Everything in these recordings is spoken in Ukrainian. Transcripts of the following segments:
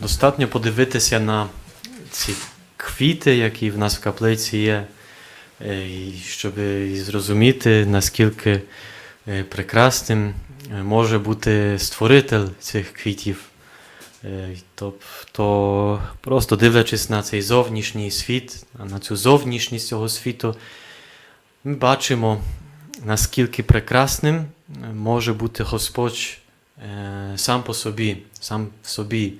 Достатньо подивитися на ці квіти, які в нас в каплиці є, е, щоб зрозуміти, наскільки е, прекрасним е, може бути створитель цих квітів. Тобто, просто дивлячись на цей зовнішній світ, на цю зовнішність цього світу, ми бачимо, наскільки прекрасним може бути Господь сам по собі, сам в собі,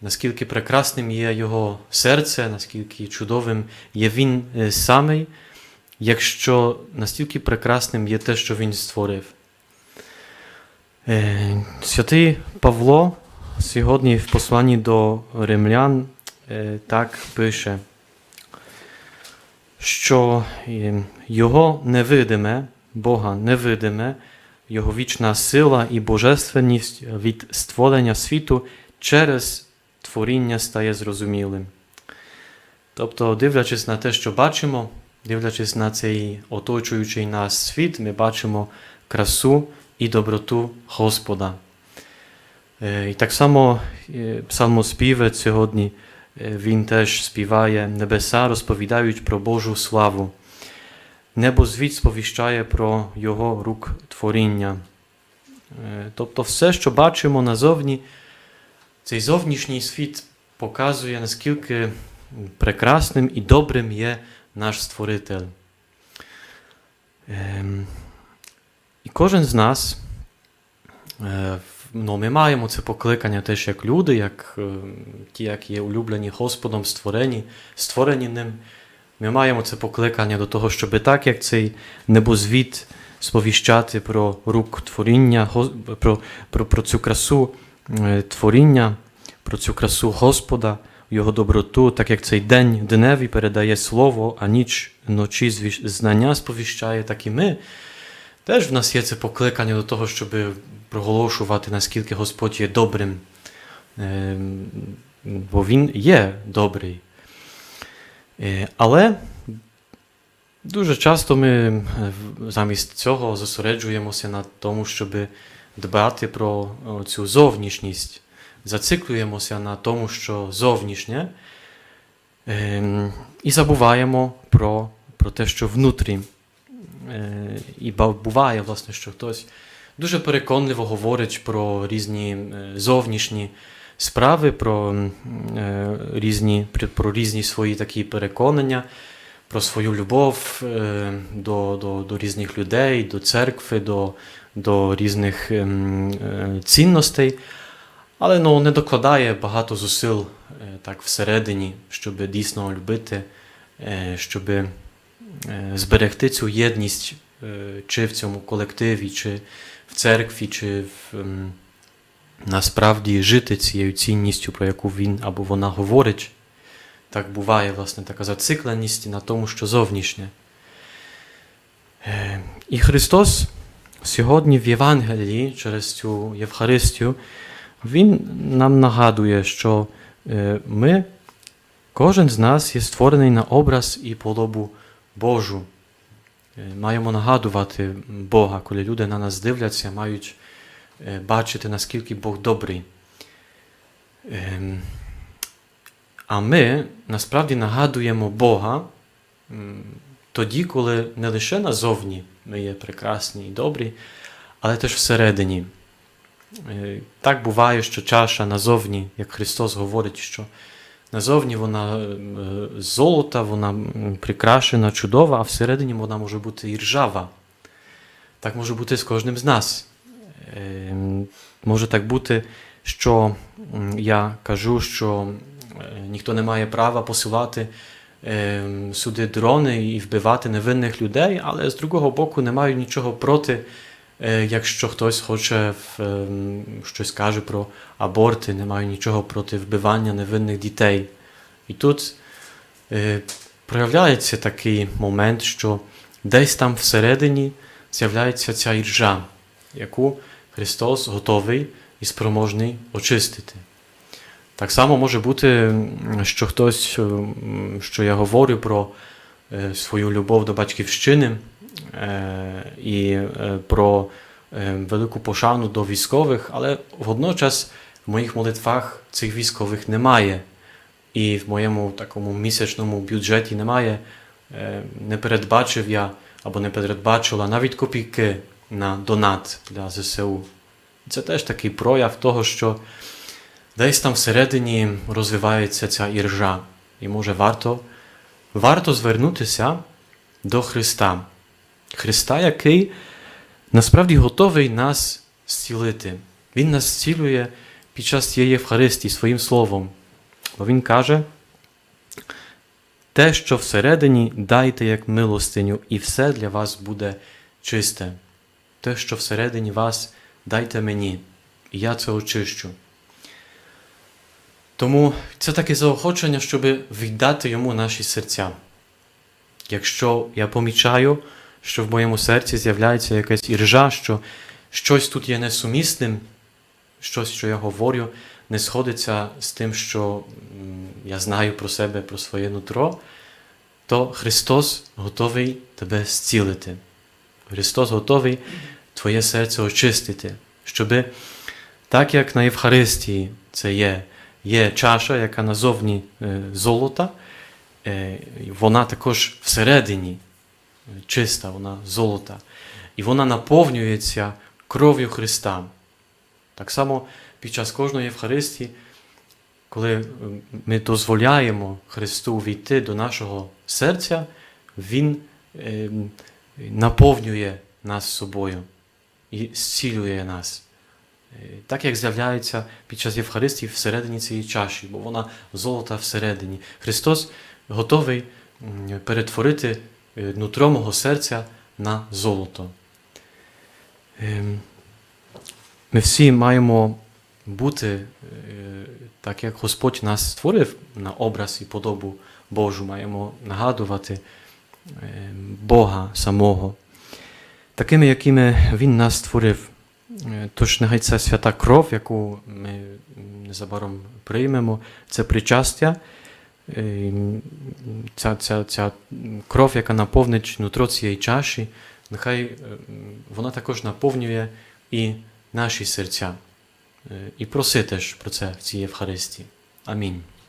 наскільки прекрасним є Його серце, наскільки чудовим є Він е, самий, якщо настільки прекрасним є те, що Він створив. Е, Святий Павло сьогодні в посланні до римлян е, так пише, що е, Його невидиме, Бога невидиме, Його вічна сила і божественність від створення світу через творіння стає зрозумілим. Тобто, дивлячись на те, що бачимо, дивлячись на цей оточуючий нас світ, ми бачимо красу і доброту Господа. Е, І так само е, псалмоспівець сьогодні е, він теж співає небеса, розповідають про Божу славу. Небо звідь сповіщає про Його рук творіння. Е, Тобто все, що бачимо назовні, цей зовнішній світ показує, наскільки прекрасним і добрим є наш Створитель. Ем, І кожен з нас, е, ну, ми маємо це покликання теж як люди, як е, ті, які є улюблені Господом, створені, створені ним. Ми маємо це покликання до того, щоб так, як цей небозвіт сповіщати про рук творіння, про, про, про цю красу е, творіння, про цю красу Господа, Його доброту, так як цей день дневі передає слово, а ніч ночі знання сповіщає, так і ми. Теж в нас є це покликання до того, щоб проголошувати, наскільки Господь є добрим, Ем, бо Він є добрий. Е, Але дуже часто ми е, замість цього зосереджуємося на тому, щоб дбати про цю зовнішність. Зациклюємося на тому, що зовнішнє, ем, і забуваємо про, про те, що внутрі. Е, І буває, власне, що хтось дуже переконливо говорить про різні зовнішні справи, про, е, різні, про- різні свої такі переконання, про свою любов е, до, до, до різних людей, до церкви, до, до різних ем, е, цінностей, але ну, не докладає багато зусил е, так всередині, щоб дійсно любити, щоб зберегти цю єдність чи в цьому колективі, чи в церкві, чи в, ем, насправді жити цією цінністю, про яку він або вона говорить. Так буває, власне, така зацикленість на тому, що зовнішнє. Е, І Христос сьогодні в Євангелії через цю Євхаристію, Він нам нагадує, що е, ми, кожен з нас є створений на образ і подобу Божу. Е, Маємо нагадувати Бога, коли люди на нас дивляться, мають бачити, наскільки Бог добрий. Ем, А ми насправді нагадуємо Бога тоді, коли не лише назовні ми є прекрасні і добрі, але теж всередині. Е, Так буває, що чаша назовні, як Христос говорить, що назовні вона е, золота, вона прикрашена, чудова, а всередині вона може бути і ржава. Так може бути з кожним з нас. Е, Може так бути, що я кажу, що е, ніхто не має права посилати е, сюди дрони і вбивати невинних людей, але з другого боку не маю нічого проти, е, якщо хтось хоче в, е, щось каже про аборти, не маю нічого проти вбивання невинних дітей. І тут е, проявляється такий момент, що десь там всередині з'являється ця іржа, яку Христос готовий і спроможний очистити. Так само може бути, що хтось, що я говорю про е, свою любов до батьківщини е, і е, про велику пошану до військових, але водночас в моїх молитвах цих військових немає. І в моєму такому місячному бюджеті немає, не передбачив я або не передбачила навіть копійки на донат для ЗСУ. Це теж такий прояв того, що десь там всередині розвивається ця іржа. І може варто, варто звернутися до Христа. Христа, який насправді готовий нас зцілити. Він нас зцілює під час цієї Євхаристії своїм словом. Бо Він каже, те, що всередині, дайте як милостиню, і все для вас буде чисте. Те, що всередині вас, дайте мені, і я це очищу. Тому це таке заохочення, щоб віддати йому наші серця. Якщо я помічаю, що в моєму серці з'являється якась іржа, що щось тут є несумісним, щось, що я говорю, не сходиться з тим, що я знаю про себе, про своє нутро, то Христос готовий тебе зцілити. Христос готовий твоє серце очистити, щоби так як на Євхаристії це є, є чаша, яка назовні е, золота, е, вона також всередині е, чиста, вона золота. І вона наповнюється кров'ю Христа. Так само під час кожної Євхаристії, коли ми дозволяємо Христу війти до нашого серця, Він наповнює нас собою і зцілює нас. Е, Так як з'являється під час Євхаристії всередині цієї чаші, бо вона золота всередині. Христос готовий перетворити е, нутро мого серця на золото. Ем, Ми всі маємо бути е, так, як Господь нас створив на образ і подобу Божу, маємо нагадувати Бога самого, такими, якими Він нас створив. Е, Тож нехай ця свята кров, яку ми незабаром приймемо, це причастя, е, ця, ця, ця кров, яка наповнить нутро цієї чаші, нехай е, вона також наповнює і наші серця. Е, І проси теж про це в цій Євхаристії. Амінь.